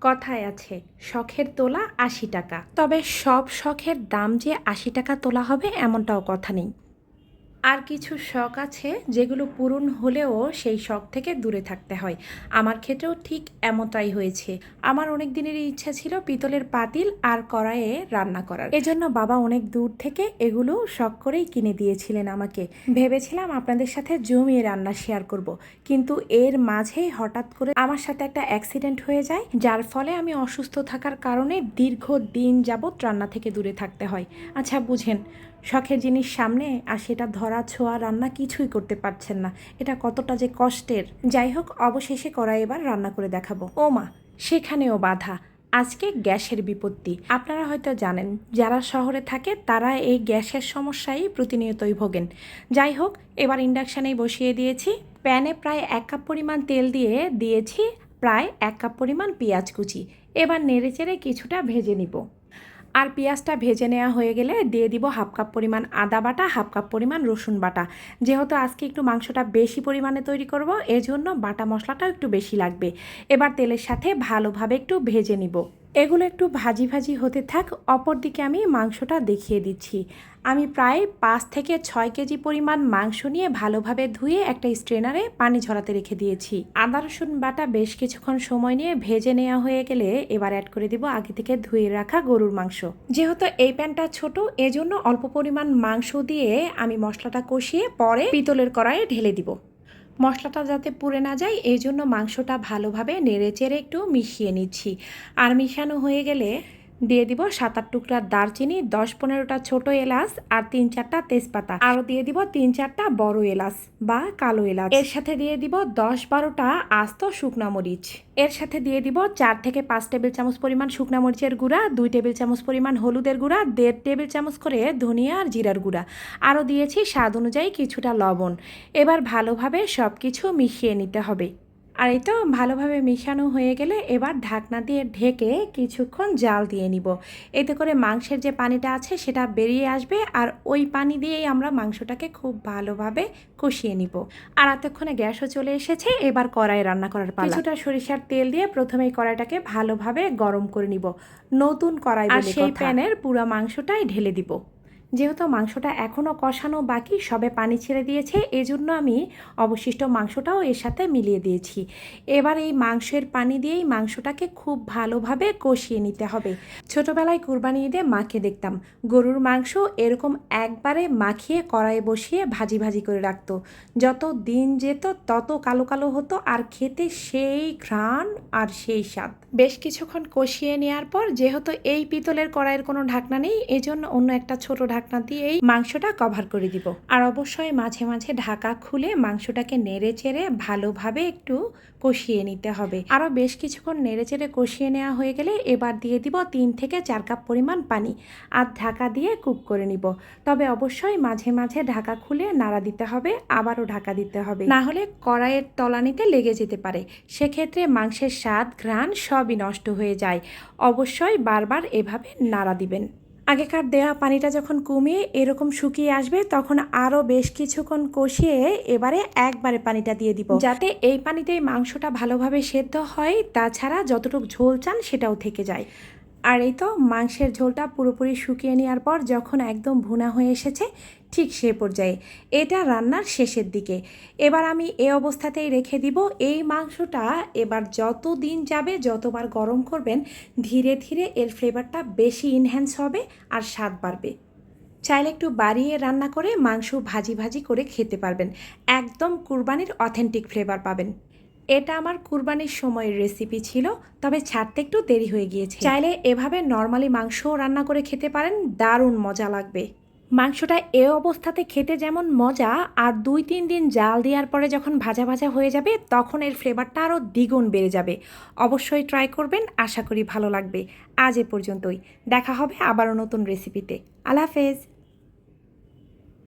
কথায় আছে, শখের তোলা আশি টাকা। তবে সব শখের দাম যে আশি টাকা তোলা হবে এমনটাও কথা নেই। আর কিছু শখ আছে যেগুলো পূরণ হলেও সেই শখ থেকে দূরে থাকতে হয়। আমার ক্ষেত্রেও ঠিক এমনটাই হয়েছে। আমার অনেক দিনেরই ইচ্ছা ছিল পিতলের পাতিল আর কড়াইয়ে রান্না করার। এজন্য বাবা অনেক দূর থেকে এগুলো শখ করেই কিনে দিয়েছিলেন আমাকে। ভেবেছিলাম আপনাদের সাথে জমিয়ে রান্না শেয়ার করব। কিন্তু এর মাঝেই হঠাৎ করে আমার সাথে একটা অ্যাক্সিডেন্ট হয়ে যায়, যার ফলে আমি অসুস্থ থাকার কারণে দীর্ঘ দিন যাবৎ রান্না থেকে দূরে থাকতে হয়। আচ্ছা বুঝেন, শখের জিনিস সামনে আর সেটা ধরা ছোঁয়া রান্না কিছুই করতে পারছেন না। এটা কতটা যে কষ্টের। যাই হোক, অবশেষে করা এবার রান্না করে দেখাবো। ও মা, সেখানেও বাধা। আজকে গ্যাসের বিপত্তি। আপনারা হয়তো জানেন, যারা শহরে থাকে তারা এই গ্যাসের সমস্যায় প্রতিনিয়তই ভোগেন। যাই হোক, এবার ইন্ডাকশানেই বসিয়ে দিয়েছি। প্যানে প্রায় এক কাপ পরিমাণ তেল দিয়ে দিয়েছি প্রায় এক কাপ পরিমাণ পেঁয়াজ কুচি। এবার নেড়েচেড়ে কিছুটা ভেজে নিব। আর পেঁয়াজটা ভেজে নেওয়া হয়ে গেলে দিয়ে দিব হাফ কাপ পরিমাণ আদা বাটা, হাফ কাপ পরিমাণ রসুন বাটা। যেহেতু আজকে একটু মাংসটা বেশি পরিমাণে তৈরি করব, এজন্য বাটা মশলাটাও একটু বেশি লাগবে। এবার তেলের সাথে ভালোভাবে একটু ভেজে নিব। এগুলো একটু ভাজি ভাজি হতে থাক অপর দিকে আমি মাংসটা দেখিয়ে দিচ্ছি। আমি প্রায় পাঁচ থেকে ছয় কেজি পরিমাণ মাংস নিয়ে ভালোভাবে ধুয়ে একটা স্ট্রেনারে পানি ঝরাতে রেখে দিয়েছি। আদা, রসুন বাটা বেশ কিছুক্ষণ সময় নিয়ে ভেজে নেওয়া হয়ে গেলে এবার অ্যাড করে দিব আগে থেকে ধুয়ে রাখা গরুর মাংস। যেহেতু এই প্যানটা ছোট, এজন্য অল্প পরিমাণ মাংস দিয়ে আমি মশলাটা কষিয়ে পরে পিতলের কড়াইয়ে ঢেলে দিব। মশলাটা যাতে পুড়ে না যায় এই জন্য মাংসটা ভালোভাবে নেড়ে চেড়ে একটু মিশিয়ে নিচ্ছি। আর মিশানো হয়ে গেলে দিয়ে দিব সাত আট টুকরা দারচিনি, দশ পনেরোটা ছোট এলাচ আর তিন চারটা তেজপাতা। আরও দিয়ে দিব তিন চারটা বড় এলাচ বা কালো এলাচ। এর সাথে দিয়ে দিব দশ বারোটা আস্ত শুকনা মরিচ। এর সাথে দিয়ে দিব চার থেকে পাঁচ টেবিল চামচ পরিমাণ শুকনা মরিচের গুঁড়া, দুই টেবিল চামচ পরিমাণ হলুদের গুঁড়া, দেড় টেবিল চামচ করে ধনিয়া আর জিরার গুঁড়া। আরও দিয়েছি স্বাদ অনুযায়ী কিছুটা লবণ। এবার ভালোভাবে সব কিছু মিশিয়ে নিতে হবে। আর এই তো ভালোভাবে মিশানো হয়ে গেলে এবার ঢাকনা দিয়ে ঢেকে কিছুক্ষণ জাল দিয়ে নিব। এতে করে মাংসের যে পানিটা আছে সেটা বেরিয়ে আসবে আর ওই পানি দিয়েই আমরা মাংসটাকে খুব ভালোভাবে কষিয়ে নিব। আর এতক্ষণে গ্যাসও চলে এসেছে এবার কড়াই রান্না করার পালা। কিছুটা সরিষার তেল দিয়ে প্রথমে কড়াইটাকে ভালোভাবে গরম করে নিব। নতুন কড়াই আর সেই প্যানের পুরো মাংসটাই ঢেলে দিব। যেহেতু মাংসটা এখনও কষানো বাকি, সবে পানি ছেড়ে দিয়েছে, এজন্য আমি অবশিষ্ট মাংসটাও এর সাথে মিলিয়ে দিয়েছি। এবার এই মাংসের পানি দিয়েই মাংসটাকে খুব ভালোভাবে কষিয়ে নিতে হবে। ছোটোবেলায় কুরবানি ঈদে মাকে দেখতাম, গরুর মাংস এরকম একবারে মাখিয়ে কড়াইয়ে বসিয়ে ভাজি ভাজি করে রাখতো। যত দিন যেত, তত কালো কালো হতো, আর খেতে সেই ঘ্রাণ আর সেই স্বাদ। বেশ কিছুক্ষণ কষিয়ে নেওয়ার পর, যেহেতু এই পিতলের কড়াইয়ের কোনো ঢাকনা নেই, এজন্য অন্য একটা ছোট ঢাকনা দিয়েই মাংসটা কভার করে দিব। আর অবশ্যই মাঝে মাঝে ঢাকা খুলে মাংসটাকে নেড়ে চেড়ে ভালোভাবে একটু কষিয়ে নিতে হবে। আরও বেশ কিছুক্ষণ নেড়ে চেড়ে কষিয়ে নেওয়া হয়ে গেলে এবার দিয়ে দিব তিন থেকে চার কাপ পরিমাণ পানি আর ঢাকা দিয়ে কুক করে নিব। তবে অবশ্যই মাঝে মাঝে ঢাকা খুলে নাড়া দিতে হবে, আবারও ঢাকা দিতে হবে। না হলে কড়াইয়ের তলানিতে লেগে যেতে পারে। সেক্ষেত্রে মাংসের স্বাদ, ঘ্রাণ সবই নষ্ট হয়ে যায়। অবশ্যই বারবার এভাবে নাড়া দিবেন। আগেকার দেওয়া পানিটা যখন কমিয়ে এরকম শুকিয়ে আসবে, তখন আরও বেশ কিছুক্ষণ কষিয়ে এবারে একবারে পানিটা দিয়ে দিব। যাতে এই পানিতেই মাংসটা ভালোভাবে সেদ্ধ হয়, তাছাড়া যতটুকু ঝোল চান সেটাও থেকে যায়। আর এই তো মাংসের ঝোলটা পুরোপুরি শুকিয়ে নেওয়ার পর যখন একদম ভুনা হয়ে এসেছে, ঠিক সে পর্যায়ে। এটা রান্নার শেষের দিকে। এবার আমি এ অবস্থাতেই রেখে দিব। এই মাংসটা এবার যত দিন যাবে, যতবার গরম করবেন, ধীরে ধীরে এর ফ্লেভারটা বেশি ইনহ্যান্স হবে আর স্বাদ বাড়বে। চাইলে একটু বাড়িয়ে রান্না করে মাংস ভাজি ভাজি করে খেতে পারবেন। একদম কুরবানির অথেন্টিক ফ্লেভার পাবেন। এটা আমার কুরবানির সময়ের রেসিপি ছিল, তবে ছাড়তে একটু দেরি হয়ে গিয়েছে। চাইলে এভাবে নর্মালি মাংসও রান্না করে খেতে পারেন, দারুণ মজা লাগবে। মাংসটা এ অবস্থাতে খেতে যেমন মজা, আর দুই তিন দিন জাল দেওয়ার পরে যখন ভাজা ভাজা হয়ে যাবে, তখন এর ফ্লেভারটা আরও দ্বিগুণ বেড়ে যাবে। অবশ্যই ট্রাই করবেন, আশা করি ভালো লাগবে। আজ এ পর্যন্তই। দেখা হবে আবারও নতুন রেসিপিতে আল্লাহ হাফেজ।